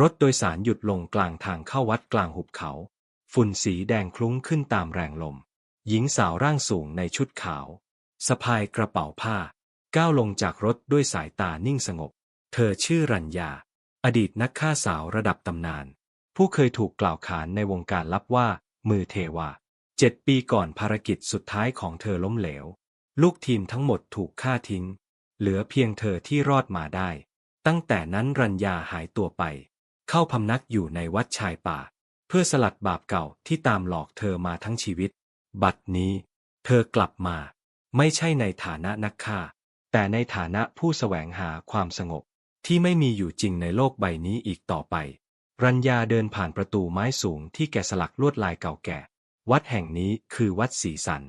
รถโดยสารหยุดลงกลางทางเข้าวัดกลางหุบเขา ฝุ่นสีแดงคลุ้งขึ้นตามแรงลม หญิงสาวร่างสูงในชุดขาว สะพายกระเป๋าผ้า ก้าวลงจากรถด้วยสายตานิ่งสงบ เธอชื่อรัญญา อดีตนักฆ่าสาวระดับตำนาน ผู้เคยถูกกล่าวขานในวงการลับว่า มือเทวาเจ็ดปีก่อนภารกิจสุดท้ายของเธอล้มเหลว ลูกทีมทั้งหมดถูกฆ่าทิ้ง เหลือเพียงเธอที่รอดมาได้ ตั้งแต่นั้นรัญญาหายตัวไป เข้าพำนักอยู่ในวัดชายป่า เพื่อสลัดบาปเก่าที่ตามหลอกเธอมาทั้งชีวิต บัดนี้ เธอกลับมา ไม่ใช่ในฐานะนักฆ่า แต่ในฐานะผู้แสวงหาความสงบ ที่ไม่มีอยู่จริงในโลกใบนี้อีกต่อไป รัญญาเดินผ่านประตูไม้สูงที่แกะสลักลวดลายเก่าแก่ วัดแห่งนี้คือวัดศรีสัน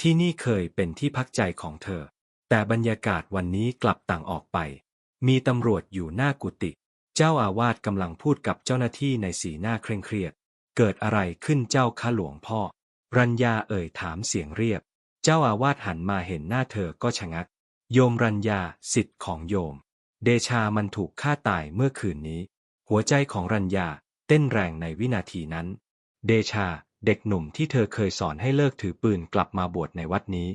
ที่นี่เคยเป็นที่พักใจของเธอ แต่บรรยากาศวันนี้กลับต่างออกไป มีตำรวจอยู่หน้ากุฏิ เจ้าอาวาสกำลังพูดกับเจ้าหน้าที่ในสีหน้าเคร่งเครียด เกิดอะไรขึ้นเจ้าข้าหลวงพ่อ รัญญาเอ่ยถามเสียงเรียบ เจ้าอาวาสหันมาเห็นหน้าเธอก็ชะงัก โยมรัญญาสิทธิ์ของโยม เดชามันถูกฆ่าตายเมื่อคืนนี้ หัวใจของรัญญาเต้นแรงในวินาทีนั้น เดชาเด็กหนุ่มที่เธอเคยสอนให้เลิกถือปืนกลับมาบวชในวัดนี้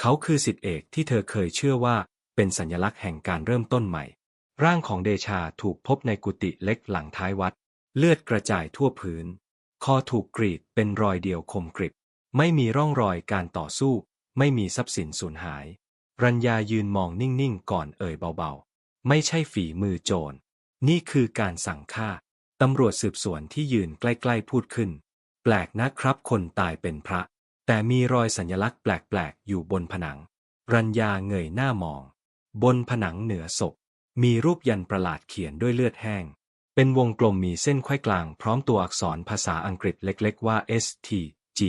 เขาคือสิทธิเอกที่เธอเคยเชื่อว่าเป็นสัญลักษณ์แห่งการเริ่มต้นใหม่ ร่างของเดชาถูกพบในกุฏิเล็กหลังท้ายวัด เลือดกระจายทั่วพื้น คอถูกกรีดเป็นรอยเดียวคมกริบ ไม่มีร่องรอยการต่อสู้ ไม่มีทรัพย์สินสูญหาย รัญญายืนมองนิ่งๆ ก่อนเอ่ยเบาๆ ไม่ใช่ฝีมือโจร นี่คือการสั่งฆ่า ตำรวจสืบสวนที่ยืนใกล้ๆพูดขึ้น แปลกนะครับคนตายเป็นพระ แต่มีรอยสัญลักษณ์แปลกๆ อยู่บนผนัง รัญญาเงยหน้ามอง บนผนังเหนือศพ มีรูปยันประหลาดเขียนด้วยเลือดแห้ง เป็นวงกลมมีเส้นไขว้กลางพร้อมตัวอักษรภาษาอังกฤษเล็กๆว่า S T G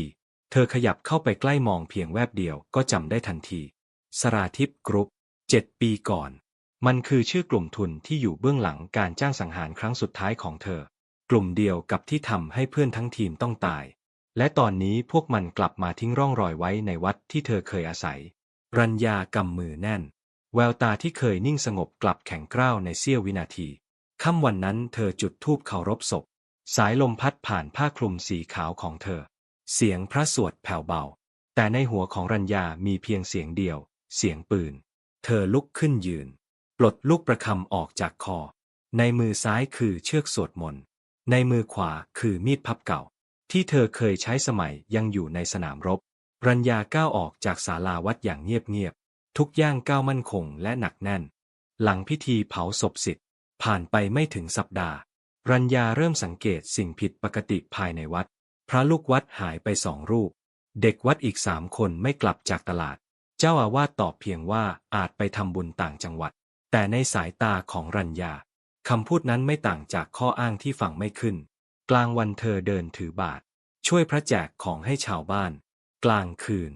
เธอขยับเข้าไปใกล้มองเพียงแวบเดียวก็จำได้ทันที สราทิพกรุ๊ปเจ็ดปีก่อน มันคือชื่อกลุ่มทุนที่อยู่เบื้องหลังการจ้างสังหารครั้งสุดท้ายของเธอ กลุ่มเดียวกับที่ทำให้เพื่อนทั้งทีมต้องตาย และตอนนี้พวกมันกลับมาทิ้งร่องรอยไว้ในวัดที่เธอเคยอาศัย รัญญากำมือแน่น แววตาที่เคยนิ่งสงบกลับแข็งกร้าวในเสี้ยววินาที ค่ำวันนั้นเธอจุดธูปเคารพศพ สายลมพัดผ่านผ้าคลุมสีขาวของเธอ เสียงพระสวดแผ่วเบา แต่ในหัวของรัญญามีเพียงเสียงเดียว เสียงปืน เธอลุกขึ้นยืน ปลดลูกประคำออกจากคอ ในมือซ้ายคือเชือกสวดมนต์ ในมือขวาคือมีดพับเก่า ที่เธอเคยใช้สมัยยังอยู่ในสนามรบ รัญญาก้าวออกจากศาลาวัดอย่างเงียบๆ ทุกย่างก้าวมั่นคงและหนักแน่น หลังพิธีเผาศพสิทธิ์ผ่านไปไม่ถึงสัปดาห์ รัญญาเริ่มสังเกตสิ่งผิดปกติภายในวัด พระลูกวัดหายไปสองรูป เด็กวัดอีกสามคนไม่กลับจากตลาด เจ้าอาวาสตอบเพียงว่าอาจไปทำบุญต่างจังหวัด แต่ในสายตาของรัญญาคำพูดนั้นไม่ต่างจากข้ออ้างที่ฟังไม่ขึ้น กลางวันเธอเดินถือบาตรช่วยพระแจกของให้ชาวบ้าน กลางคืน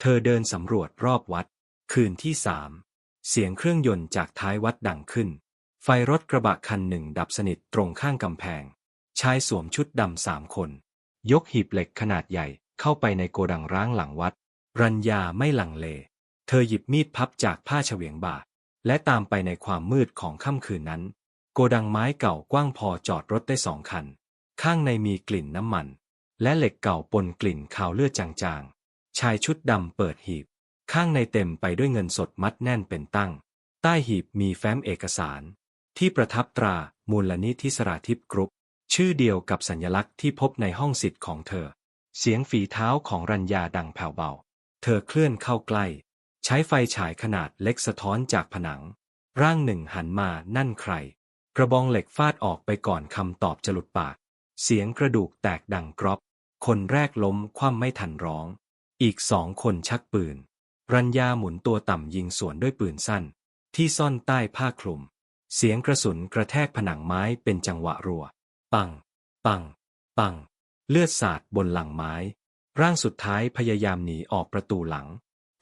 เธอเดินสำรวจรอบวัด คืนที่สามเสียงเครื่องยนต์จากท้ายวัดดังขึ้น ไฟรถกระบะคันหนึ่งดับสนิทตรงข้างกำแพง ชายสวมชุดดำสามคน ยกหีบเหล็กขนาดใหญ่เข้าไปในโกดังร้างหลังวัด รัญญาไม่หลังเล เธอหยิบมีดพับจากผ้าเฉวียงบ่า และตามไปในความมืดของค่ำคืนนั้น โกดังไม้เก่ากว้างพอจอดรถได้สองคัน ข้างในมีกลิ่นน้ำมัน และเหล็กเก่าปนกลิ่นคาวเลือดจางๆ ชายชุดดำเปิดหีบ ข้างในเต็มไปด้วยเงินสดมัดแน่นเป็นตั้ง ใต้หีบมีแฟ้มเอกสาร ที่ประทับตรามูลนิธิสราทิพกรุ๊ป ชื่อเดียวกับสัญลักษณ์ที่พบในห้องสิทธิ์ของเธอ เสียงฝีเท้าของรัญญาดังแผ่วเบา เธอเคลื่อนเข้าใกล้ ใช้ไฟฉายขนาดเล็กสะท้อนจากผนัง ร่างหนึ่งหันมานั่นใคร กระบองเหล็กฟาดออกไปก่อนคำตอบจะหลุดปาก เสียงกระดูกแตกดังกรอบ คนแรกล้มคว่ำไม่ทันร้อง อีกสองคนชักปืน รัญญาหมุนตัวต่ำยิงสวนด้วยปืนสั้น ที่ซ่อนใต้ผ้าคลุม เสียงกระสุนกระแทกผนังไม้เป็นจังหวะรัว ปัง ปัง ปัง เลือดสาดบนหลังไม้ ร่างสุดท้ายพยายามหนีออกประตูหลัง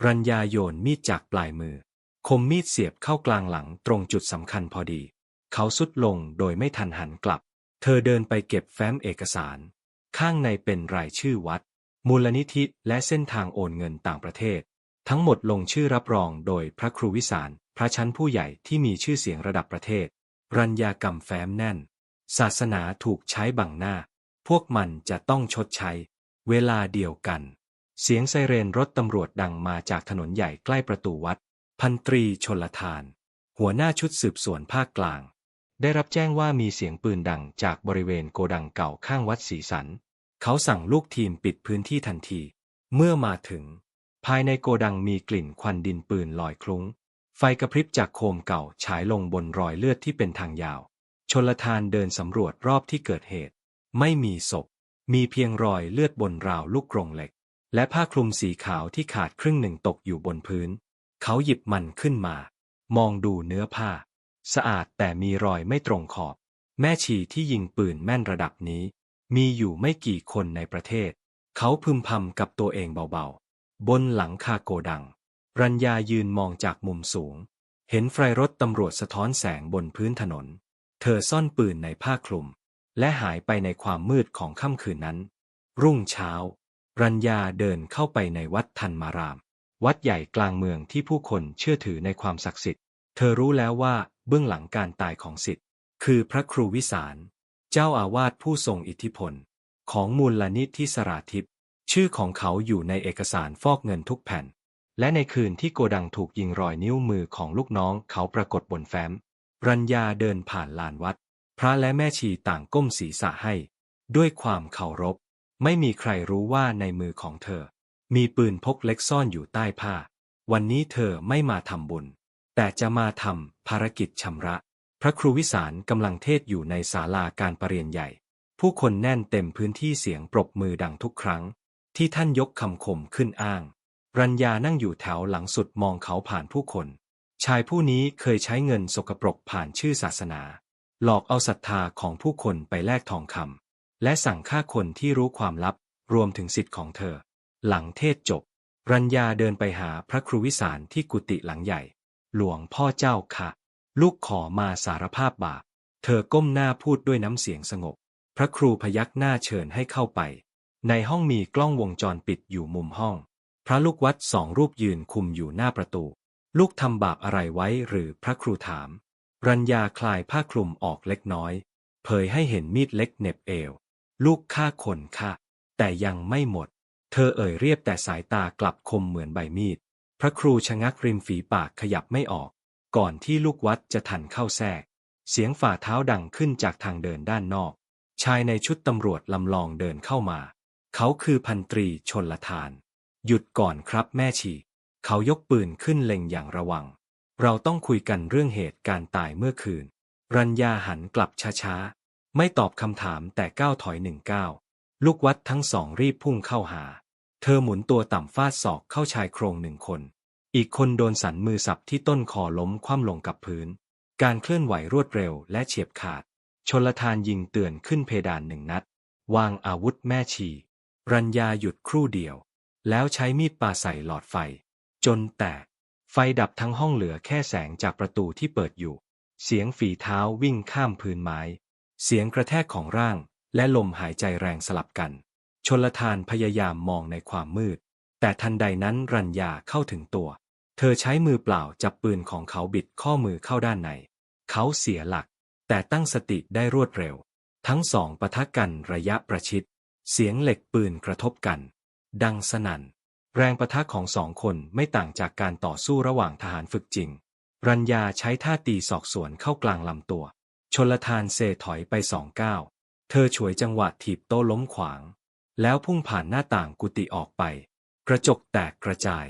รัญญาโยนมีดจากปลายมือ คมมีดเสียบเข้ากลางหลังตรงจุดสำคัญพอดี เขาสุดลงโดยไม่ทันหันกลับ เธอเดินไปเก็บแฟ้มเอกสาร ข้างในเป็นรายชื่อวัด มูลนิธิและเส้นทางโอนเงินต่างประเทศ ทั้งหมดลงชื่อรับรองโดยพระครูวิสาร พระชั้นผู้ใหญ่ที่มีชื่อเสียงระดับประเทศ รัญญากำแฟ้มแน่น ศาสนาถูกใช้บังหน้า พวกมันจะต้องชดใช้ เวลาเดียวกัน เสียงไซเรนรถตำรวจดังมาจากถนนใหญ่ใกล้ประตูวัด พันตรีชนลทาน หัวหน้าชุดสืบสวนภาคกลาง ได้รับแจ้งว่ามีเสียงปืนดังจากบริเวณโกดังเก่าข้างวัดศรีสัน เขาสั่งลูกทีมปิดพื้นที่ทันที เมื่อมาถึง ภายในโกดังมีกลิ่นควันดินปืนลอยคลุ้ง ไฟกระพริบจากโคมเก่าฉายลงบนรอยเลือดที่เป็นทางยาว ชนลทานเดินสำรวจรอบที่เกิดเหตุ ไม่มีศพ มีเพียงรอยเลือดบนราวลูกกรงเหล็ก และผ้าคลุมสีขาวที่ขาดครึ่งหนึ่งตกอยู่บนพื้น เขาหยิบมันขึ้นมา มองดูเนื้อผ้า สะอาดแต่มีรอยไม่ตรงขอบ แม่ชีที่ยิงปืนแม่นระดับนี้ มีอยู่ไม่กี่คนในประเทศ เขาพึมพำกับตัวเองเบาๆ บนหลังคาโกดัง รัญญายืนมองจากมุมสูง เห็นไฟรถตำรวจสะท้อนแสงบนพื้นถนน เธอซ่อนปืนในผ้าคลุม และหายไปในความมืดของค่ำคืนนั้น รุ่งเช้า รัญญาเดินเข้าไปในวัดทันมาราม วัดใหญ่กลางเมืองที่ผู้คนเชื่อถือในความศักดิ์สิทธิ์ เธอรู้แล้วว่าเบื้องหลังการตายของสิทธิ์ คือพระครูวิสาร เจ้าอาวาสผู้ทรงอิทธิพล ของมูลนิธิสราทิพย์ ชื่อของเขาอยู่ในเอกสารฟอกเงินทุกแผ่น และในคืนที่โกดังถูกยิงรอยนิ้วมือของลูกน้องเขาปรากฏบนแฟ้ม รัญญาเดินผ่านลานวัด พระและแม่ชีต่างก้มศีรษะให้ ด้วยความเคารพ ไม่มีใครรู้ว่าในมือของเธอ มีปืนพกเล็กซ่อนอยู่ใต้ผ้า วันนี้เธอไม่มาทำบุญ แต่จะมาทำภารกิจชำระ พระครูวิสารกำลังเทศอยู่ในศาลาการประเรียนใหญ่ ผู้คนแน่นเต็มพื้นที่เสียงปรบมือดังทุกครั้ง ที่ท่านยกคำคมขึ้นอ้าง รัญญานั่งอยู่แถวหลังสุดมองเขาผ่านผู้คน ชายผู้นี้เคยใช้เงินสกปรกผ่านชื่อศาสนา หลอกเอาศรัทธาของผู้คนไปแลกทองคำและสั่งฆ่าคนที่รู้ความลับ รวมถึงสิทธิ์ของเธอ หลังเทศจบ รัญญาเดินไปหาพระครูวิสารที่กุฏิหลังใหญ่ หลวงพ่อเจ้าค่ะ ลูกขอมาสารภาพบาปเธอก้มหน้าพูดด้วยน้ำเสียงสงบ พระครูพยักหน้าเชิญให้เข้าไป ในห้องมีกล้องวงจรปิดอยู่มุมห้อง พระลูกวัดสองรูปยืนคุมอยู่หน้าประตู ลูกทำบาปอะไรไว้หรือพระครูถาม รัญญาคลายผ้าคลุมออกเล็กน้อย เผยให้เห็นมีดเล็กเน็บเอว ลูกฆ่าคนค่ะ แต่ยังไม่หมด เธอเอ่ยเรียบแต่สายตากลับคมเหมือนใบมีด พระครูชะงักริมฝีปากขยับไม่ออก ก่อนที่ลูกวัดจะทันเข้าแทรก เสียงฝ่าเท้าดังขึ้นจากทางเดินด้านนอก ชายในชุดตำรวจลำลองเดินเข้ามา เขาคือพันตรีชนละทาน หยุดก่อนครับแม่ชี เขายกปืนขึ้นเล็งอย่างระวัง เราต้องคุยกันเรื่องเหตุการณ์ตายเมื่อคืน รัญญาหันกลับช้าๆ ไม่ตอบคำถามแต่ก้าวถอยหนึ่งก้าว ลูกวัดทั้งสองรีบพุ่งเข้าหา เธอหมุนตัวต่ำฟาดศอกเข้าชายโครงหนึ่งคน อีกคนโดนสันมือสับที่ต้นคอล้มคว่ำลงกับพื้น การเคลื่อนไหวรวดเร็วและเฉียบขาด ชนละทานยิงเตือนขึ้นเพดานหนึ่งนัด วางอาวุธแม่ชี รัญญาหยุดครู่เดียว แล้วใช้มีดปาใส่หลอดไฟ จนแตก ไฟดับทั้งห้องเหลือแค่แสงจากประตูที่เปิดอยู่ เสียงฝีเท้าวิ่งข้ามพื้นไม้ เสียงกระแทกของร่าง และลมหายใจแรงสลับกัน ชนลทานพยายามมองในความมืด แต่ทันใดนั้นรัญญาเข้าถึงตัว เธอใช้มือเปล่าจับปืนของเขาบิดข้อมือเข้าด้านใน เขาเสียหลัก แต่ตั้งสติได้รวดเร็ว ทั้งสองปะทะกันระยะประชิด เสียงเหล็กปืนกระทบกัน ดังสนั่น แรงประทะของสองคนไม่ต่างจากการต่อสู้ระหว่างทหารฝึกจริง รัญญาใช้ท่าตีศอกสวนเข้ากลางลำตัว ชนลทานเซถอยไปสองก้าวเธอฉวยจังหวะถีบโต๊ะล้มขวาง แล้วพุ่งผ่านหน้าต่างกุฏิออกไป กระจกแตกกระจาย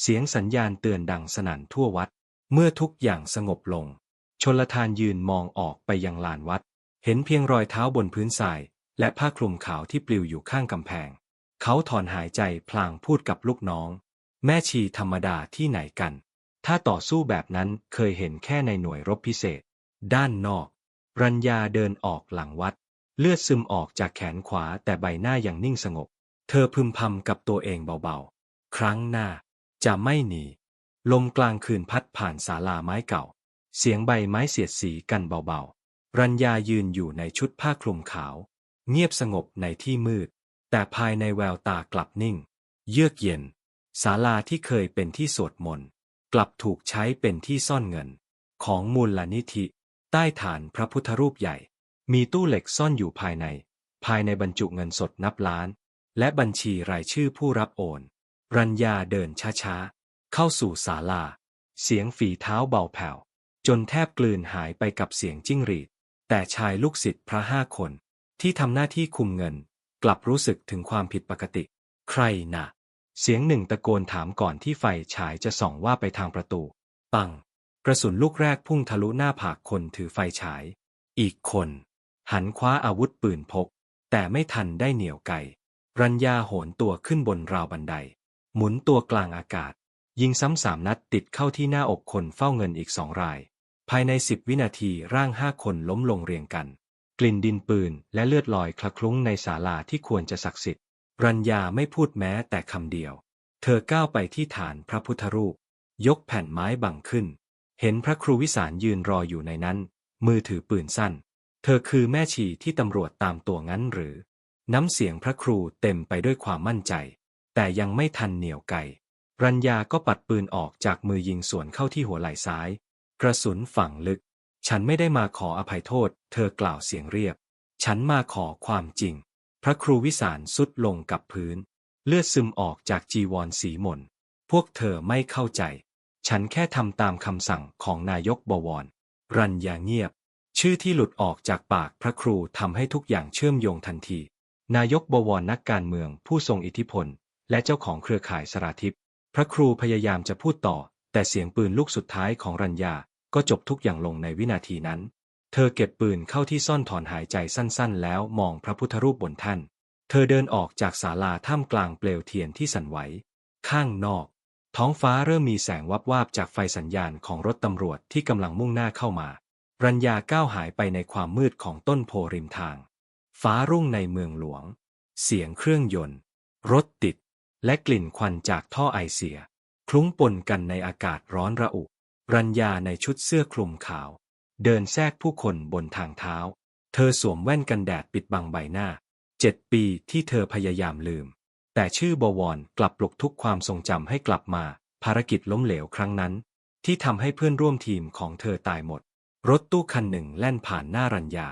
เสียงสัญญาณเตือนดังสนั่นทั่ววัด เมื่อทุกอย่างสงบลง ชนลทานยืนมองออกไปยังลานวัด เห็นเพียงรอยเท้าบนพื้นทราย และผ้าคลุมขาวที่ปลิวอยู่ข้างกำแพง เขาถอนหายใจพลางพูดกับลูกน้อง แม่ชีธรรมดาที่ไหนกัน ถ้าต่อสู้แบบนั้นเคยเห็นแค่ในหน่วยรบพิเศษ ด้านนอก รัญญาเดินออกหลังวัด เลือดซึมออกจากแขนขวาแต่ใบหน้ายังนิ่งสงบ เธอพึมพำกับตัวเองเบาๆ ครั้งหน้า จะไม่หนี ลมกลางคืนพัดผ่านศาลาไม้เก่า เสียงใบไม้เสียดสีกันเบาๆ รัญญายืนอยู่ในชุดผ้าคลุมขาว เงียบสงบในที่มืด แต่ภายในแววตากลับนิ่ง เยือกเย็นศาลาที่เคยเป็นที่สวดมนต์กลับถูกใช้เป็นที่ซ่อนเงิน ของมูลนิธิ ใต้ฐานพระพุทธรูปใหญ่ มีตู้เหล็กซ่อนอยู่ภายใน ภายในบรรจุเงินสดนับล้าน และบัญชีรายชื่อผู้รับโอน รัญญาเดินช้าๆ เข้าสู่ศาลา เสียงฝีเท้าเบาแผ่ว จนแทบกลืนหายไปกับเสียงจิ้งหรีด แต่ชายลูกศิษย์พระห้าคน ที่ทำหน้าที่คุมเงิน กลับรู้สึกถึงความผิดปกติ ใครนะเสียงหนึ่งตะโกนถามก่อนที่ไฟฉายจะส่องว่าไปทางประตู ปัง กระสุนลูกแรกพุ่งทะลุหน้าผากคนถือไฟฉาย อีกคน หันคว้าอาวุธปืนพก แต่ไม่ทันได้เหนี่ยวไกรัญญาโหนตัวขึ้นบนราวบันได หมุนตัวกลางอากาศ ยิงซ้ำสามนัดติดเข้าที่หน้าอกคนเฝ้าเงินอีกสองราย ภายในสิบวินาทีร่างห้าคนล้มลงเรียงกัน กลิ่นดินปืนและเลือดลอยคละคลุ้งในศาลาที่ควรจะศักดิ์สิทธิ์ รัญญาไม่พูดแม้แต่คำเดียว เธอก้าวไปที่ฐานพระพุทธรูป ยกแผ่นไม้บังขึ้น เห็นพระครูวิสารยืนรออยู่ในนั้น มือถือปืนสั้น เธอคือแม่ชีที่ตำรวจตามตัวงั้นหรือ น้ำเสียงพระครูเต็มไปด้วยความมั่นใจ แต่ยังไม่ทันเหนียวไกรัญญาก็ปัดปืนออกจากมือยิงสวนเข้าที่หัวไหล่ซ้าย กระสุนฝังลึก ฉันไม่ได้มาขออภัยโทษ เธอกล่าวเสียงเรียบ ฉันมาขอความจริง พระครูวิสารสุดลงกับพื้น เลือดซึมออกจากจีวรสีหม่น พวกเธอไม่เข้าใจ ฉันแค่ทำตามคำสั่งของนายกบวร รัญญาเงียบ ชื่อที่หลุดออกจากปากพระครูทำให้ทุกอย่างเชื่อมโยงทันที นายกบวรนักการเมืองผู้ทรงอิทธิพล และเจ้าของเครือข่ายสราธิปพระครูพยายามจะพูดต่อ แต่เสียงปืนลูกสุดท้ายของรัญญา ก็จบทุกอย่างลงในวินาทีนั้น เธอเก็บปืนเข้าที่ซ่อนถอนหายใจสั้นๆ แล้วมองพระพุทธรูปบนท่าน เธอเดินออกจากศาลาท่ามกลางเปลวเทียนที่สั่นไหว ข้างนอก ท้องฟ้าเริ่มมีแสงวับวาบจากไฟสัญญาณของรถตำรวจที่กำลังมุ่งหน้าเข้ามารัญญาก้าวหายไปในความมืดของต้นโพริมทาง ฟ้ารุ่งในเมืองหลวง เสียงเครื่องยนต์ รถติด และกลิ่นควันจากท่อไอเสีย คลุ้งปนกันในอากาศร้อนระอุ รัญญาในชุดเสื้อคลุมขาว เดินแทรกผู้คนบนทางเท้า เธอสวมแว่นกันแดดปิดบังใบหน้า เจ็ดปีที่เธอพยายามลืม แต่ชื่อบวรกลับปลุกทุกความทรงจำให้กลับมา ภารกิจล้มเหลวครั้งนั้น ที่ทำให้เพื่อนร่วมทีมของเธอตายหมด รถตู้คันหนึ่งแล่นผ่านหน้ารัญญา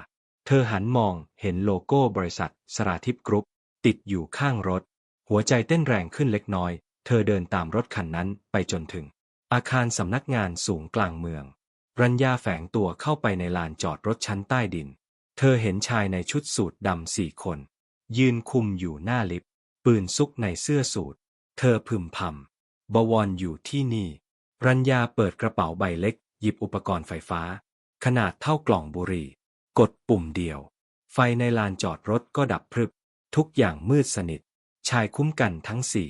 เธอหันมองเห็นโลโก้บริษัท สราทิพกรุ๊ป ติดอยู่ข้างรถ หัวใจเต้นแรงขึ้นเล็กน้อย เธอเดินตามรถคันนั้นไปจนถึง อาคารสำนักงานสูงกลางเมือง รัญญาแฝงตัวเข้าไปในลานจอดรถชั้นใต้ดิน เธอเห็นชายในชุดสูทดำสี่คน ยืนคุมอยู่หน้าลิฟต์ปืนซุกในเสื้อสูท เธอพึมพำบวรอยู่ที่นี่ รัญญาเปิดกระเป๋าใบเล็ก หยิบอุปกรณ์ไฟฟ้า ขนาดเท่ากล่องบุหรี่ กดปุ่มเดียว ไฟในลานจอดรถก็ดับพรึบ ทุกอย่างมืดสนิท ชายคุ้มกันทั้งสี่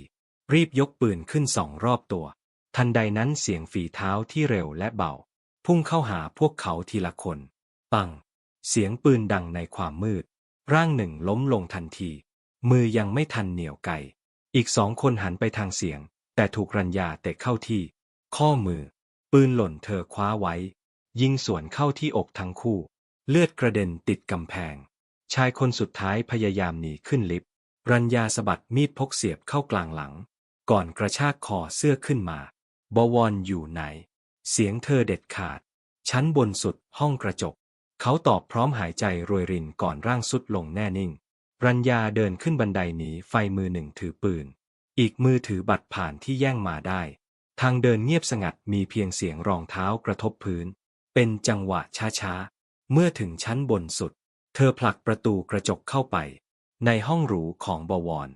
รีบยกปืนขึ้นสองรอบตัว ทันใดนั้นเสียงฝีเท้าที่เร็วและเบา พุ่งเข้าหาพวกเขาทีละคน ปัง เสียงปืนดังในความมืด ร่างหนึ่งล้มลงทันที มือยังไม่ทันเหนี่ยวไก อีกสองคนหันไปทางเสียง แต่ถูกรัญญาเตะเข้าที่ ข้อมือ ปืนหล่นเธอคว้าไว้ ยิงสวนเข้าที่อกทั้งคู่ เลือดกระเด็นติดกำแพง ชายคนสุดท้ายพยายามหนีขึ้นลิฟต์ รัญญาสะบัดมีดพกเสียบเข้ากลางหลัง ก่อนกระชากคอเสื้อขึ้นมา บวรอยู่ไหน เสียงเธอเด็ดขาด ชั้นบนสุดห้องกระจก เขาตอบพร้อมหายใจรวยรินก่อนร่างสุดลงแน่นิ่ง รัญญาเดินขึ้นบันไดหนีไฟมือหนึ่งถือปืน อีกมือถือบัตรผ่านที่แย่งมาได้ ทางเดินเงียบสงัดมีเพียงเสียงรองเท้ากระทบพื้น เป็นจังหวะช้าๆ เมื่อถึงชั้นบนสุด เธอผลักประตูกระจกเข้าไป ในห้องหรูของบวร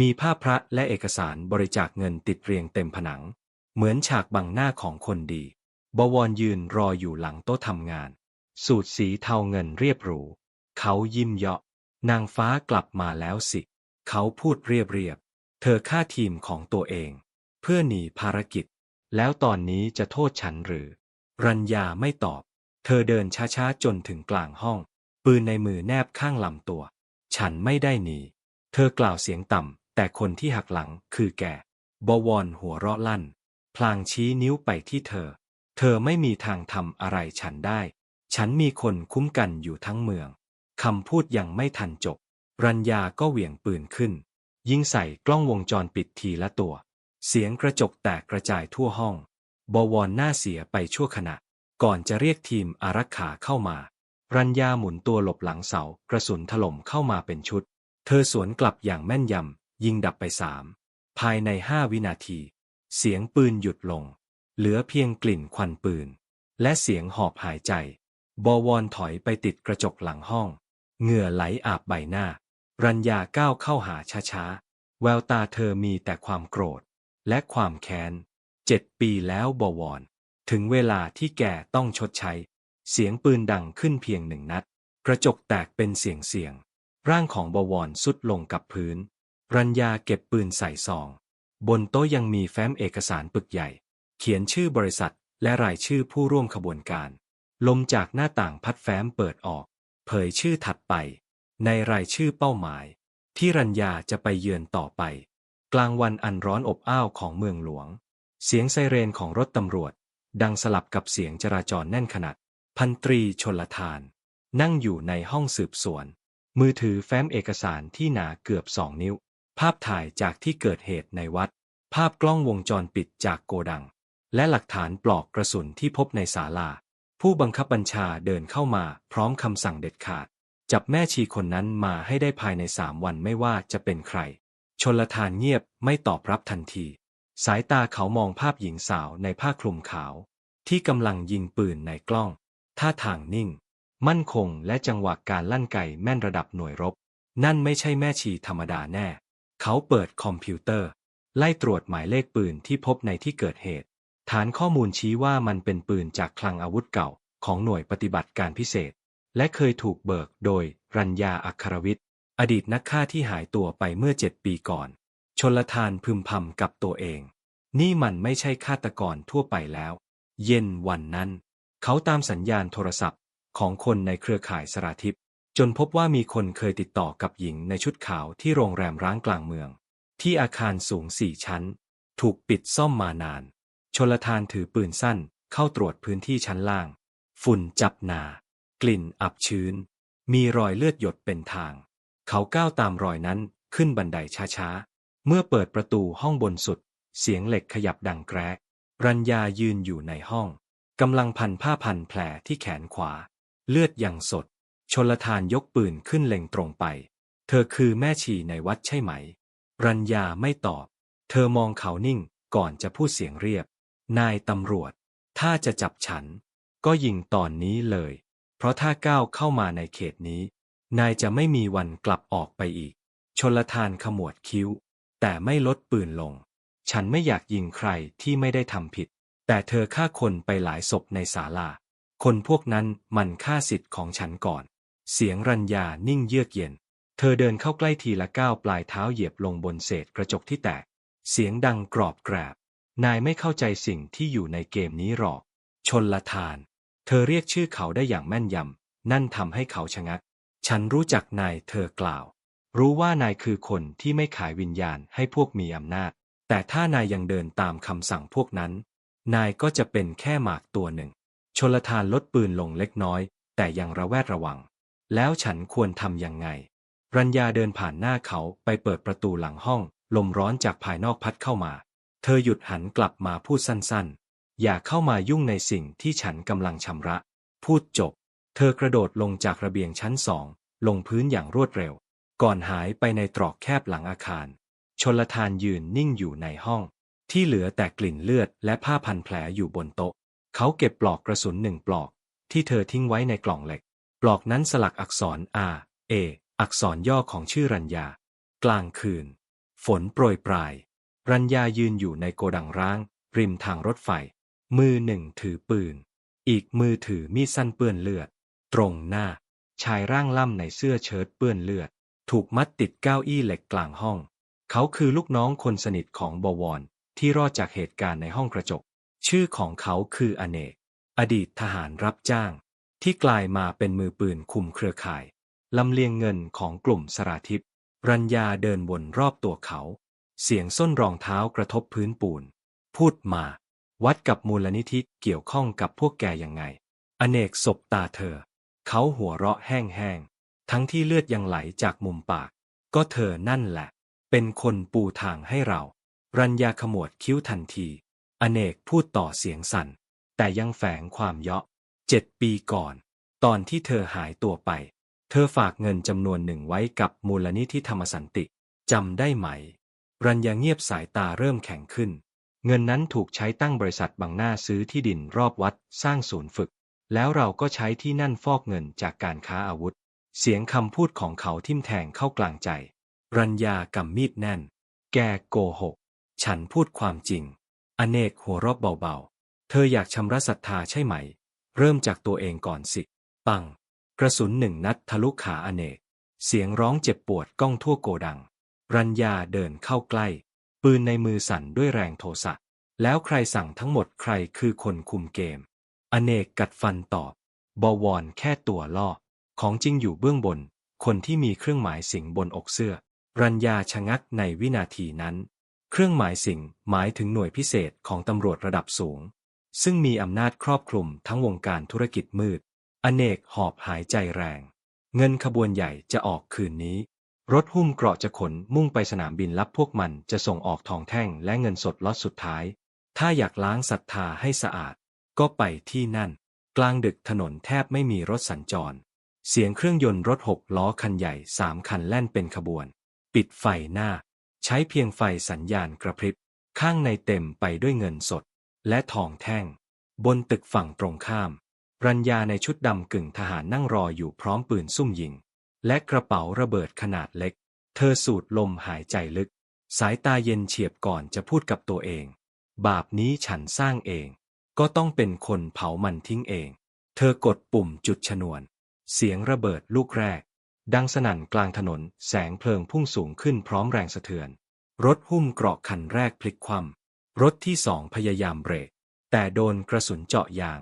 มีภาพพระและเอกสารบริจาคเงินติดเรียงเต็มผนัง เหมือนฉากบังหน้าของคนดี บวรยืนรออยู่หลังโต๊ะทำงาน สูตรสีเทาเงินเรียบหรู เขายิ้มเยาะ นางฟ้ากลับมาแล้วสิ เขาพูดเรียบๆ เธอฆ่าทีมของตัวเอง เพื่อหนีภารกิจ แล้วตอนนี้จะโทษฉันหรือ รัญญาไม่ตอบ เธอเดินช้าๆจนถึงกลางห้อง ปืนในมือแนบข้างลำตัว ฉันไม่ได้หนี เธอกล่าวเสียงต่ำแต่คนที่หักหลังคือแก บวรหัวเราะลั่น พลางชี้นิ้วไปที่เธอ เธอไม่มีทางทำอะไรฉันได้ ฉันมีคนคุ้มกันอยู่ทั้งเมือง คำพูดยังไม่ทันจบ รัญญาก็เหวี่ยงปืนขึ้น ยิงใส่กล้องวงจรปิดทีละตัว เสียงกระจกแตกกระจายทั่วห้อง บวรหน้าเสียไปชั่วขณะ ก่อนจะเรียกทีมอารักขาเข้ามา รัญญาหมุนตัวหลบหลังเสา กระสุนถล่มเข้ามาเป็นชุด เธอสวนกลับอย่างแม่นยำยิงดับไปสามภายในห้าวินาที เสียงปืนหยุดลง เหลือเพียงกลิ่นควันปืน และเสียงหอบหายใจ บวรถอยไปติดกระจกหลังห้อง เหงื่อไหลอาบใบหน้า รัญญาก้าวเข้าหาช้าๆ แววตาเธอมีแต่ความโกรธ และความแค้นเจ็ดปีแล้วบวร ถึงเวลาที่แกต้องชดใช้ เสียงปืนดังขึ้นเพียงหนึ่งนัด กระจกแตกเป็นเสียงเสียง ร่างของบวรสุดลงกับพื้น รัญญาเก็บปืนใส่ซอง บนโต๊ะยังมีแฟ้มเอกสารปึกใหญ่ เขียนชื่อบริษัท และรายชื่อผู้ร่วมขบวนการ ลมจากหน้าต่างพัดแฟ้มเปิดออก เผยชื่อถัดไป ในรายชื่อเป้าหมาย ที่รัญญาจะไปเยือนต่อไป กลางวันอันร้อนอบอ้าวของเมืองหลวง เสียงไซเรนของรถตำรวจ ดังสลับกับเสียงจราจรแน่นขนาด พันตรีชนลทาน นั่งอยู่ในห้องสืบสวน มือถือแฟ้มเอกสารที่หนาเกือบสองนิ้ว ภาพถ่ายจากที่เกิดเหตุในวัด ภาพกล้องวงจรปิดจากโกดัง และหลักฐานปลอกกระสุนที่พบในศาลา ผู้บังคับบัญชาเดินเข้ามาพร้อมคำสั่งเด็ดขาด จับแม่ชีคนนั้นมาให้ได้ภายในสามวันไม่ว่าจะเป็นใคร ชนลทานเงียบไม่ตอบรับทันที สายตาเขามองภาพหญิงสาวในผ้าคลุมขาว ที่กำลังยิงปืนในกล้อง ท่าทางนิ่ง มั่นคงและจังหวะการลั่นไกแม่นระดับหน่วยรบ นั่นไม่ใช่แม่ชีธรรมดาแน่ เขาเปิดคอมพิวเตอร์ ไล่ตรวจหมายเลขปืนที่พบในที่เกิดเหตุ ฐานข้อมูลชี้ว่ามันเป็นปืนจากคลังอาวุธเก่าของหน่วยปฏิบัติการพิเศษ และเคยถูกเบิกโดยรัญญาอัครวิทย์ อดีตนักฆ่าที่หายตัวไปเมื่อเจ็ดปีก่อน ชนลทานพึมพำกับตัวเอง นี่มันไม่ใช่ฆาตกรทั่วไปแล้ว เย็นวันนั้น เขาตามสัญญาณโทรศัพท์ของคนในเครือข่ายสราทิพย์ จนพบว่ามีคนเคยติดต่อกับหญิงในชุดขาวที่โรงแรมร้างกลางเมือง ที่อาคารสูงสี่ชั้น ถูกปิดซ่อมมานานชนลทานถือปืนสั้นเข้าตรวจพื้นที่ชั้นล่าง ฝุ่นจับหนา กลิ่นอับชื้น มีรอยเลือดหยดเป็นทาง เขาก้าวตามรอยนั้นขึ้นบันไดช้าๆ เมื่อเปิดประตูห้องบนสุด เสียงเหล็กขยับดังแกรก รัญญายืนอยู่ในห้องกำลังพันผ้าพันแผลที่แขนขวา เลือดยังสด ชนลทานยกปืนขึ้นเล็งตรงไป เธอคือแม่ชีในวัดใช่ไหม รัญญาไม่ตอบ เธอมองเขานิ่งก่อนจะพูดเสียงเรียบ นายตำรวจ ถ้าจะจับฉัน ก็ยิงตอนนี้เลย เพราะถ้าก้าวเข้ามาในเขตนี้ นายจะไม่มีวันกลับออกไปอีก ชนลทานขมวดคิ้ว แต่ไม่ลดปืนลง ฉันไม่อยากยิงใครที่ไม่ได้ทำผิด แต่เธอฆ่าคนไปหลายศพในศาลา คนพวกนั้นมันฆ่าสิทธิ์ของฉันก่อน เสียงรัญญานิ่งเยือกเย็น เธอเดินเข้าใกล้ทีละก้าวปลายเท้าเหยียบลงบนเศษกระจกที่แตก เสียงดังกรอบแกรบ นายไม่เข้าใจสิ่งที่อยู่ในเกมนี้หรอก ชนละทาน เธอเรียกชื่อเขาได้อย่างแม่นยำ นั่นทำให้เขาชะงัก ฉันรู้จักนายเธอกล่าว รู้ว่านายคือคนที่ไม่ขายวิญญาณให้พวกมีอำนาจ แต่ถ้านายยังเดินตามคำสั่งพวกนั้น นายก็จะเป็นแค่หมากตัวหนึ่ง ชนละทานลดปืนลงเล็กน้อย แต่ยังระแวดระวัง แล้วฉันควรทำยังไง รัญญาเดินผ่านหน้าเขาไปเปิดประตูหลังห้อง ลมร้อนจากภายนอกพัดเข้ามา เธอหยุดหันกลับมาพูดสั้นๆ อย่าเข้ามายุ่งในสิ่งที่ฉันกำลังชำระ พูดจบ เธอกระโดดลงจากระเบียงชั้นสอง ลงพื้นอย่างรวดเร็ว ก่อนหายไปในตรอกแคบหลังอาคาร ชนลทานยืนนิ่งอยู่ในห้อง ที่เหลือแต่กลิ่นเลือดและผ้าพันแผลอยู่บนโต๊ะ เขาเก็บปลอกกระสุนหนึ่งปลอก ที่เธอทิ้งไว้ในกล่องเหล็ก ปลอกนั้นสลักอักษร R A อักษรย่อของชื่อรัญญา กลางคืน ฝนโปรยปลาย รัญญายืนอยู่ในโกดังร้าง ริมทางรถไฟ มือหนึ่งถือปืน อีกมือถือมีดสั้นเปื้อนเลือด ตรงหน้า ชายร่างล่ำในเสื้อเชิ้ตเปื้อนเลือด ถูกมัดติดเก้าอี้เหล็กกลางห้อง เขาคือลูกน้องคนสนิทของบวร ที่รอดจากเหตุการณ์ในห้องกระจก ชื่อของเขาคืออเนก อดีตทหารรับจ้าง ที่กลายมาเป็นมือปืนคุมเครือข่ายลำเลียงเงินของกลุ่มสราทิพย์รัญญาเดินวนรอบตัวเขา เสียงส้นรองเท้ากระทบพื้นปูน พูดมา วัดกับมูลนิธิเกี่ยวข้องกับพวกแกยังไง อเนกสบตาเธอ เขาหัวเราะแห้งๆ ทั้งที่เลือดยังไหลจากมุมปาก ก็เธอนั่นแหละ เป็นคนปูทางให้เรา รัญญาขมวดคิ้วทันที อเนกพูดต่อเสียงสั่น แต่ยังแฝงความเยาะ เจ็ดปีก่อน ตอนที่เธอหายตัวไป เธอฝากเงินจำนวนหนึ่งไว้กับมูลนิธิธรรมสันติจำได้ไหม รัญญาเงียบสายตาเริ่มแข็งขึ้น เงินนั้นถูกใช้ตั้งบริษัทบางหน้าซื้อที่ดินรอบวัดสร้างศูนย์ฝึก แล้วเราก็ใช้ที่นั่นฟอกเงินจากการค้าอาวุธ เสียงคำพูดของเขาทิ่มแทงเข้ากลางใจ รัญญากำมีดแน่น แกโกหก ฉันพูดความจริง อเนกหัวรอบเบาๆ เธออยากชำระศรัทธาใช่ไหม เริ่มจากตัวเองก่อนสิ ปัง กระสุนหนึ่งนัดทะลุขาอเนก เสียงร้องเจ็บปวดก้องทั่วโกดัง รัญญาเดินเข้าใกล้ ปืนในมือสั่นด้วยแรงโทสะ แล้วใครสั่งทั้งหมดใครคือคนคุมเกม อเนกกัดฟันตอบ บวรแค่ตัวล่อ ของจริงอยู่เบื้องบน คนที่มีเครื่องหมายสิงบนอกเสื้อ รัญญาชะงักในวินาทีนั้น เครื่องหมายสิงหมายถึงหน่วยพิเศษของตำรวจระดับสูง ซึ่งมีอำนาจครอบคลุมทั้งวงการธุรกิจมืด อเนกหอบหายใจแรง เงินขบวนใหญ่จะออกคืนนี้ รถหุ้มเกราะจะขนมุ่งไปสนามบินรับพวกมันจะส่งออกทองแท่งและเงินสดล็อตสุดท้าย ถ้าอยากล้างศรัทธาให้สะอาด ก็ไปที่นั่น กลางดึกถนนแทบไม่มีรถสัญจร เสียงเครื่องยนต์รถหกล้อคันใหญ่สามคันแล่นเป็นขบวน ปิดไฟหน้า ใช้เพียงไฟสัญญาณกระพริบ ข้างในเต็มไปด้วยเงินสด และทองแท่ง บนตึกฝั่งตรงข้าม รัญญาในชุดดำกึ่งทหารนั่งรออยู่พร้อมปืนซุ่มยิง และกระเป๋าระเบิดขนาดเล็ก เธอสูดลมหายใจลึก สายตาเย็นเฉียบก่อนจะพูดกับตัวเอง บาปนี้ฉันสร้างเอง ก็ต้องเป็นคนเผามันทิ้งเอง เธอกดปุ่มจุดชนวน เสียงระเบิดลูกแรก ดังสนั่นกลางถนนแสงเพลิงพุ่งสูงขึ้นพร้อมแรงสะเทือน รถหุ้มเกราะคันแรกพลิกคว่ำ รถที่สองพยายามเบรก แต่โดนกระสุนเจาะยาง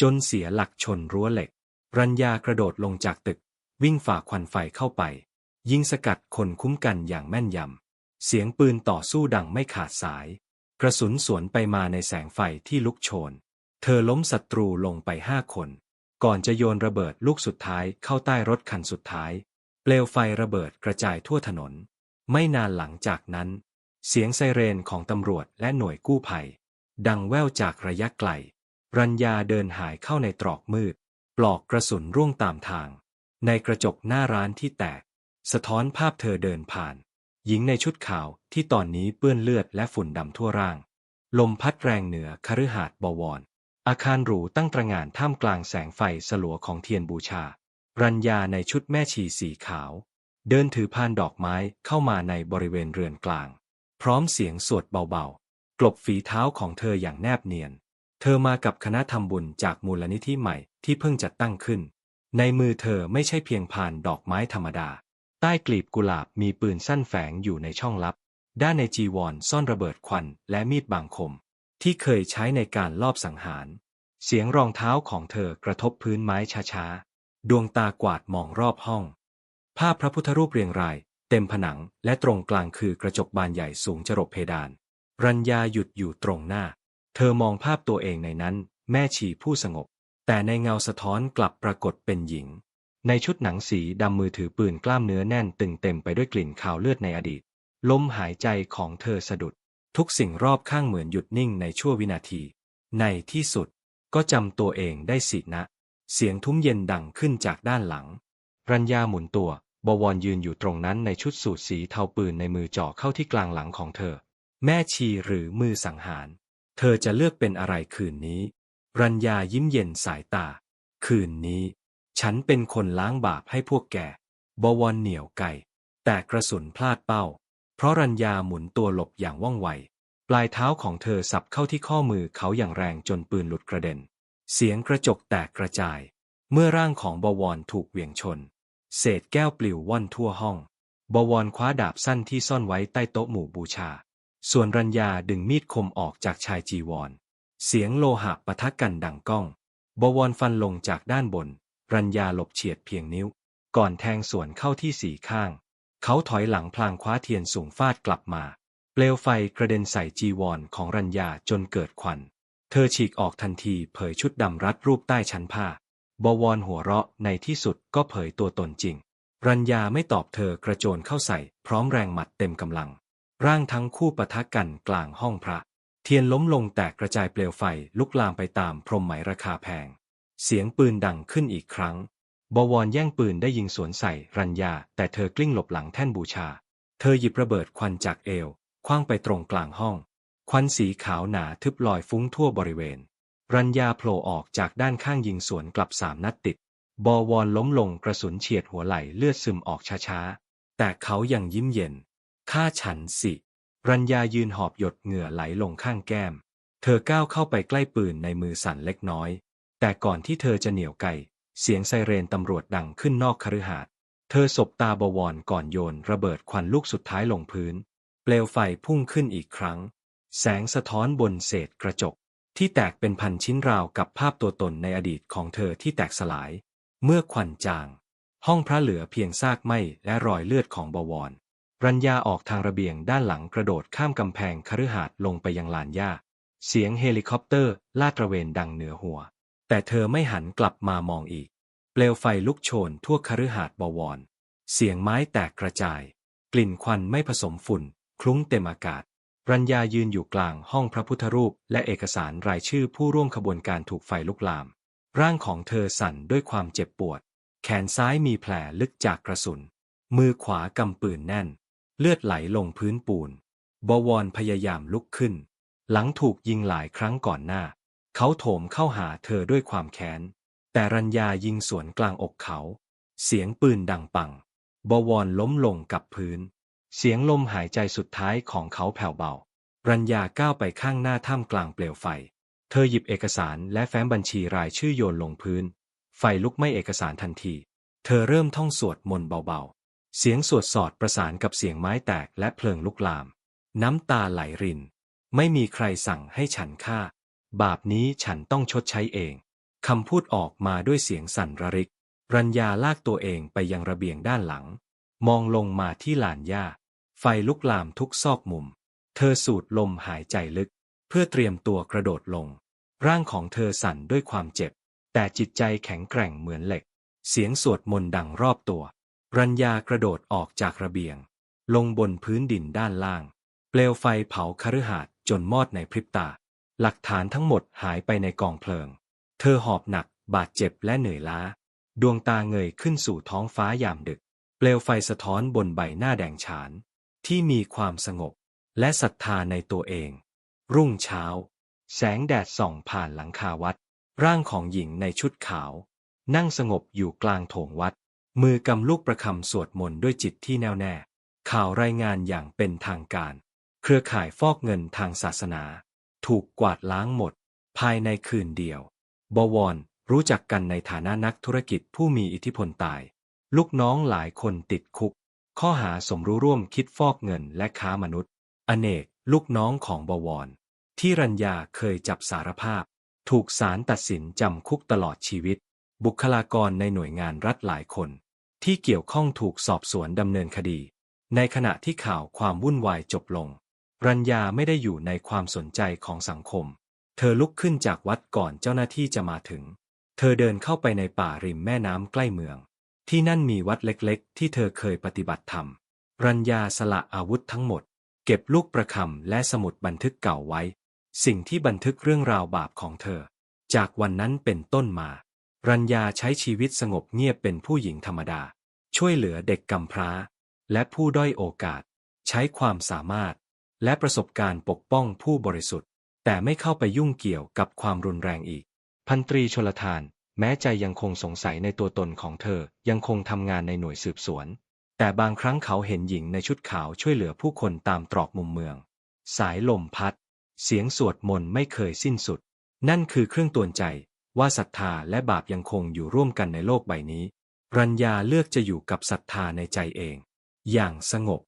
จนเสียหลักชนรั้วเหล็ก รัญญากระโดดลงจากตึก วิ่งฝ่าควันไฟเข้าไป ยิงสกัดคนคุ้มกันอย่างแม่นยำ เสียงปืนต่อสู้ดังไม่ขาดสาย กระสุนสวนไปมาในแสงไฟที่ลุกโชน เธอล้มศัตรูลงไปห้าคน ก่อนจะโยนระเบิดลูกสุดท้ายเข้าใต้รถคันสุดท้าย เปลวไฟระเบิดกระจายทั่วถนน ไม่นานหลังจากนั้น เสียงไซเรนของตำรวจและหน่วยกู้ภัย ดังแว่วจากระยะไกล รัญญาเดินหายเข้าในตรอกมืด ปลอกกระสุนร่วงตามทาง ในกระจกหน้าร้านที่แตก สะท้อนภาพเธอเดินผ่าน หญิงในชุดขาวที่ตอนนี้เปื้อนเลือดและฝุ่นดำทั่วร่าง ลมพัดแรงเหนือคฤหาสน์บวร อาคารหรูตั้งตระงานท่ามกลางแสงไฟสลัวของเทียนบูชา รัญญาในชุดแม่ชีสีขาว เดินถือพานดอกไม้เข้ามาในบริเวณเรือนกลาง พร้อมเสียงสวดเบาๆ กลบฝีเท้าของเธออย่างแนบเนียน เธอมากับคณะทำบุญจากมูลนิธิใหม่ที่เพิ่งจัดตั้งขึ้น ในมือเธอไม่ใช่เพียงพานดอกไม้ธรรมดา ใต้กลีบกุหลาบมีปืนสั้นแฝงอยู่ในช่องลับ ด้านในจีวรซ่อนระเบิดควันและมีดบางคม ที่เคยใช้ในการลอบสังหาร เสียงรองเท้าของเธอกระทบพื้นไม้ช้าๆ ดวงตากวาดมองรอบห้อง ภาพพระพุทธรูปเรียงราย เต็มผนังและตรงกลางคือกระจกบานใหญ่สูงจรดเพดาน รัญญาหยุดอยู่ตรงหน้า เธอมองภาพตัวเองในนั้น แม่ชีผู้สงบ แต่ในเงาสะท้อนกลับปรากฏเป็นหญิง ในชุดหนังสีดำมือถือปืนกล้ามเนื้อแน่นตึงเต็มไปด้วยกลิ่นคาวเลือดในอดีต ลมหายใจของเธอสะดุด ทุกสิ่งรอบข้างเหมือนหยุดนิ่งในชั่ววินาที ในที่สุดก็จำตัวเองได้สินะ เสียงทุ้มเย็นดังขึ้นจากด้านหลัง รัญญาหมุนตัว บวรยืนอยู่ตรงนั้นในชุดสูทสีเทาปืนในมือจ่อเข้าที่กลางหลังของเธอ แม่ชีหรือมือสังหาร เธอจะเลือกเป็นอะไรคืนนี้ รัญญายิ้มเย็นสายตา คืนนี้ ฉันเป็นคนล้างบาปให้พวกแกบวรเหนียวไก่ แต่กระสุนพลาดเป้า เพราะรัญญาหมุนตัวหลบอย่างว่องไว ปลายเท้าของเธอสับเข้าที่ข้อมือเขาอย่างแรงจนปืนหลุดกระเด็น เสียงกระจกแตกกระจาย เมื่อร่างของบวรถูกเหวี่ยงชน เศษแก้วปลิวว่อนทั่วห้อง บวรคว้าดาบสั้นที่ซ่อนไว้ใต้โต๊ะหมู่บูชา ส่วนรัญญาดึงมีดคมออกจากชายจีวร เสียงโลหะปะทะกันดังก้อง บวรฟันลงจากด้านบน รัญญาหลบเฉียดเพียงนิ้ว ก่อนแทงสวนเข้าที่สี่ข้าง เขาถอยหลังพลางคว้าเทียนสูงฟาดกลับมา เปลวไฟกระเด็นใส่จีวรของรัญญาจนเกิดควัน เธอฉีกออกทันทีเผยชุดดำรัดรูปใต้ชั้นผ้า บวรหัวเราะในที่สุดก็เผยตัวตนจริง รัญญาไม่ตอบเธอกระโจนเข้าใส่ พร้อมแรงหมัดเต็มกำลัง ร่างทั้งคู่ปะทะกันกลางห้องพระ เทียนล้มลงแตกกระจายเปลวไฟลุกลามไปตามพรมไหมราคาแพง เสียงปืนดังขึ้นอีกครั้ง บวรแย่งปืนได้ยิงสวนใส่รัญญา แต่เธอกลิ้งหลบหลังแท่นบูชา เธอหยิบระเบิดควันจากเอวคว้างไปตรงกลางห้อง ควันสีขาวหนาทึบลอยฟุ้งทั่วบริเวณ รัญญาโผล่ออกจากด้านข้างยิงสวนกลับสามนัดติดบวรล้มลงกระสุนเฉียดหัวไหล่เลือดซึมออกช้าๆ แต่เขายังยิ้มเย็นฆ่าฉันสิ รัญญายืนหอบหยดเหงื่อไหลลงข้างแก้ม เธอก้าวเข้าไปใกล้ปืนในมือสั่นเล็กน้อย แต่ก่อนที่เธอจะเหนี่ยวไก เสียงไซเรนตำรวจดังขึ้นนอกคฤหาสน์ เธอสบตาบวรก่อนโยนระเบิดควันลูกสุดท้ายลงพื้น เปลวไฟพุ่งขึ้นอีกครั้ง แสงสะท้อนบนเศษกระจก ที่แตกเป็นพันชิ้นราวกับภาพตัวตนในอดีตของเธอที่แตกสลาย เมื่อควันจาง ห้องพระเหลือเพียงซากไหม้และรอยเลือดของบวร รัญญาออกทางระเบียงด้านหลังกระโดดข้ามกำแพงคฤหาสน์ลงไปยังลานหญ้า เสียงเฮลิคอปเตอร์ ลาดตระเวนดังเหนือหัว แต่เธอไม่หันกลับมามองอีก เปลวไฟลุกโชนทั่วคฤหาสน์บวร เสียงไม้แตกกระจาย กลิ่นควันไม่ผสมฝุ่น คลุ้งเต็มอากาศ รัญญายืนอยู่กลางห้องพระพุทธรูป และเอกสารรายชื่อผู้ร่วมขบวนการถูกไฟลุกลาม ร่างของเธอสั่นด้วยความเจ็บปวด แขนซ้ายมีแผลลึกจากกระสุน มือขวากำปืนแน่น เลือดไหลลงพื้นปูน บวรพยายามลุกขึ้น หลังถูกยิงหลายครั้งก่อนหน้า เขาโถมเข้าหาเธอด้วยความแค้น แต่รัญญายิงสวนกลางอกเขา เสียงปืนดังปัง บวรล้มลงกับพื้น เสียงลมหายใจสุดท้ายของเขาแผ่วเบา รัญญาก้าวไปข้างหน้าท่ามกลางเปลวไฟ เธอหยิบเอกสารและแฟ้มบัญชีรายชื่อโยนลงพื้น ไฟลุกไหม้เอกสารทันที เธอเริ่มท่องสวดมนต์เบาๆ เสียงสวดสอดประสานกับเสียงไม้แตกและเพลิงลุกลาม น้ำตาไหลริน ไม่มีใครสั่งให้ฉันฆ่า บาปนี้ฉันต้องชดใช้เอง คำพูดออกมาด้วยเสียงสั่นระริก รัญญาลากตัวเองไปยังระเบียงด้านหลัง มองลงมาที่ลานหญ้า ไฟลุกลามทุกซอกมุม เธอสูดลมหายใจลึก เพื่อเตรียมตัวกระโดดลง ร่างของเธอสั่นด้วยความเจ็บ แต่จิตใจแข็งแกร่งเหมือนเหล็ก เสียงสวดมนต์ดังรอบตัว รัญญากระโดดออกจากระเบียง ลงบนพื้นดินด้านล่าง เปลวไฟเผาคฤหาสน์จนมอดในพริบตา หลักฐานทั้งหมดหายไปในกองเพลิง เธอหอบหนักบาดเจ็บและเหนื่อยล้า ดวงตาเงยขึ้นสู่ท้องฟ้ายามดึก เปลวไฟสะท้อนบนใบหน้าแดงฉาน ที่มีความสงบ และศรัทธาในตัวเอง รุ่งเช้า แสงแดดส่องผ่านหลังคาวัด ร่างของหญิงในชุดขาว นั่งสงบอยู่กลางโถงวัด มือกำลูกประคำสวดมนต์ด้วยจิตที่แน่วแน่ ข่าวรายงานอย่างเป็นทางการ เครือข่ายฟอกเงินทางศาสนา ถูกกวาดล้างหมด ภายในคืนเดียว บวรรู้จักกันในฐานะนักธุรกิจผู้มีอิทธิพลตาย ลูกน้องหลายคนติดคุก ข้อหาสมรู้ร่วมคิดฟอกเงินและค้ามนุษย์ อเนก ลูกน้องของบวร ที่รัญญาเคยจับสารภาพ ถูกศาลตัดสินจำคุกตลอดชีวิต บุคลากรในหน่วยงานรัฐหลายคน ที่เกี่ยวข้องถูกสอบสวนดำเนินคดี ในขณะที่ข่าวความวุ่นวายจบลง รัญญาไม่ได้อยู่ในความสนใจของสังคม เธอลุกขึ้นจากวัดก่อนเจ้าหน้าที่จะมาถึง เธอเดินเข้าไปในป่าริมแม่น้ำใกล้เมือง ที่นั่นมีวัดเล็กๆ ที่เธอเคยปฏิบัติธรรม รัญญาสละอาวุธทั้งหมด เก็บลูกประคำและสมุดบันทึกเก่าไว้ สิ่งที่บันทึกเรื่องราวบาปของเธอ จากวันนั้นเป็นต้นมา รัญญาใช้ชีวิตสงบเงียบเป็นผู้หญิงธรรมดา ช่วยเหลือเด็กกำพร้า และผู้ด้อยโอกาส ใช้ความสามารถ และประสบการณ์ปกป้องผู้บริสุทธิ์ แต่ไม่เข้าไปยุ่งเกี่ยวกับความรุนแรงอีก พันตรีชลทาน แม้ใจยังคงสงสัยในตัวตนของเธอ ยังคงทำงานในหน่วยสืบสวน แต่บางครั้งเขาเห็นหญิงในชุดขาวช่วยเหลือผู้คนตามตรอกมุมเมือง สายลมพัด เสียงสวดมนต์ไม่เคยสิ้นสุด นั่นคือเครื่องตวนใจว่าศรัทธาและบาปยังคงอยู่ร่วมกันในโลกใบนี้ รัญญาเลือกจะอยู่กับศรัทธาในใจเอง อย่างสงบ